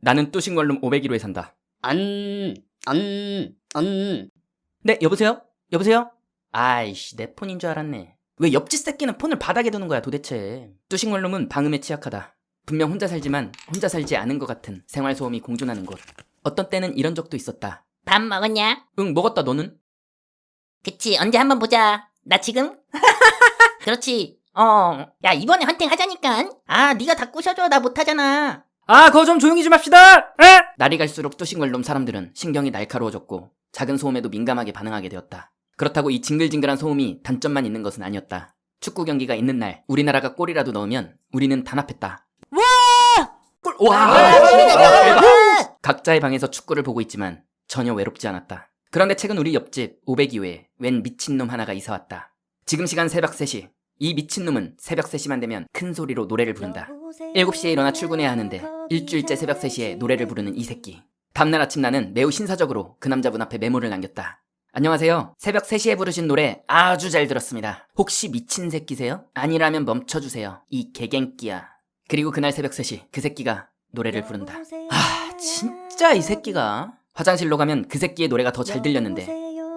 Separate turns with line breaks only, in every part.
나는 뚜싱걸룸 501호에 산다.
안, 안, 안.
네, 여보세요? 여보세요? 아이씨, 내 폰인 줄 알았네. 왜 옆집 새끼는 폰을 바닥에 두는 거야, 도대체. 뚜싱걸룸은 방음에 취약하다. 분명 혼자 살지만 혼자 살지 않은 것 같은 생활소음이 공존하는 곳. 어떤 때는 이런 적도 있었다.
밥 먹었냐?
응, 먹었다, 너는?
그치, 언제 한번 보자. 나 지금? 그렇지. 어. 야, 이번에 헌팅 하자니까. 아, 네가 다 꼬셔줘. 나 못하잖아.
아, 그거 좀 조용히 좀 합시다! 에? 날이 갈수록 뚜싱걸룸 사람들은 신경이 날카로워졌고 작은 소음에도 민감하게 반응하게 되었다. 그렇다고 이 징글징글한 소음이 단점만 있는 것은 아니었다. 축구 경기가 있는 날 우리나라가 골이라도 넣으면 우리는 단합했다. 와! 골! 와! 각자의 방에서 축구를 보고 있지만 전혀 외롭지 않았다. 그런데 최근 우리 옆집 502호에 웬 미친놈 하나가 이사왔다. 지금 시간 새벽 3시. 이 미친놈은 새벽 3시만 되면 큰 소리로 노래를 부른다. 7시에 일어나 출근해야 하는데 일주일째 새벽 3시에 노래를 부르는 이 새끼. 다음날 아침 나는 매우 신사적으로 그 남자분 앞에 메모를 남겼다. 안녕하세요. 새벽 3시에 부르신 노래 아주 잘 들었습니다. 혹시 미친 새끼세요? 아니라면 멈춰주세요. 이 개갱끼야. 그리고 그날 새벽 3시 그 새끼가 노래를 부른다. 아 진짜 이 새끼가. 화장실로 가면 그 새끼의 노래가 더 잘 들렸는데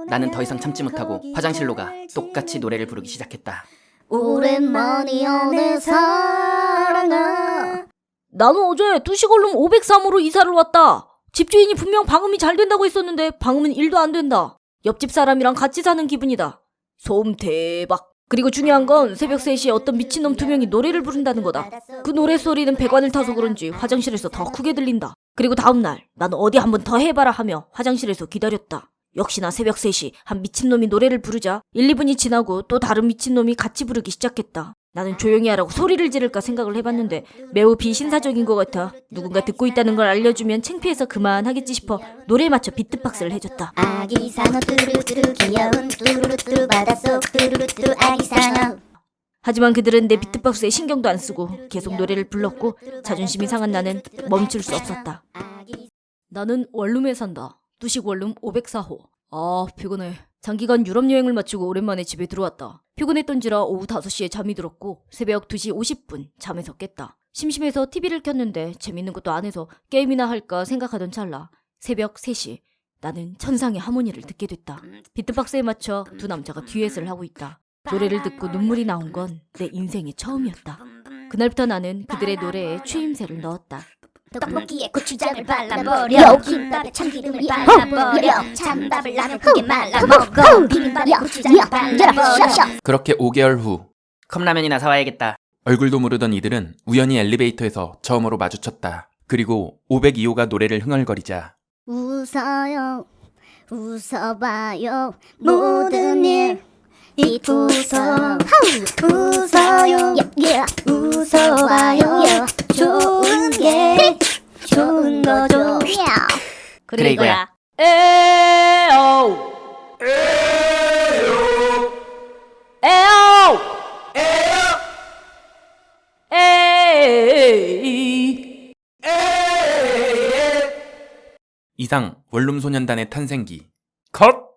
나는 더 이상 참지 못하고 화장실로 가 똑같이 노래를 부르기 시작했다.
오랜만이야 사랑아
나는 어제 두시걸룸 503호로 이사를 왔다. 집주인이 분명 방음이 잘 된다고 했었는데 방음은 1도 안 된다. 옆집 사람이랑 같이 사는 기분이다. 소음 대박. 그리고 중요한 건 새벽 3시에 어떤 미친놈 두 명이 노래를 부른다는 거다. 그 노래 소리는 배관을 타서 그런지 화장실에서 더 크게 들린다. 그리고 다음날 나는 어디 한번 더 해봐라 하며 화장실에서 기다렸다. 역시나 새벽 3시 한 미친놈이 노래를 부르자 1, 2분이 지나고 또 다른 미친놈이 같이 부르기 시작했다. 나는 조용히 하라고 소리를 지를까 생각을 해봤는데 매우 비신사적인 것 같아. 누군가 듣고 있다는 걸 알려주면 창피해서 그만하겠지 싶어 노래에 맞춰 비트박스를 해줬다.
아기 산호 뚜루뚜루 귀여운 뚜루뚜루 바닷속 뚜루뚜루 아기 산호
하지만 그들은 내 비트박스에 신경도 안 쓰고 계속 노래를 불렀고 자존심이 상한 나는 멈출 수 없었다. 나는 원룸에 산다. 두식 원룸 504호. 아, 피곤해. 장기간 유럽 여행을 마치고 오랜만에 집에 들어왔다. 피곤했던지라 오후 5시에 잠이 들었고 새벽 2시 50분 잠에서 깼다. 심심해서 TV를 켰는데 재밌는 것도 안 해서 게임이나 할까 생각하던 찰나 새벽 3시 나는 천상의 하모니를 듣게 됐다. 비트박스에 맞춰 두 남자가 듀엣을 하고 있다. 노래를 듣고 눈물이 나온 건 내 인생의 처음이었다. 그날부터 나는 그들의 노래에 추임새를 넣었다.
떡볶이에 고추장을 발라버려. 김밥에 참기름을 발라버려. 찬밥을 나면 크게 말라먹어 비빔밥에 고추장을 발라버려.
그렇게 5개월 후
컵라면이나 사와야겠다.
얼굴도 모르던 이들은 우연히 엘리베이터에서 처음으로 마주쳤다. 그리고 502호가 노래를 흥얼거리자
웃어요. 웃어봐요. 모든 일 이 웃어 웃어요. 웃어봐요 좋은 게 좋은 거죠
그래, 이거야.
에오. 에오. 에이
이상 원룸 소년단의 탄생기. 컷!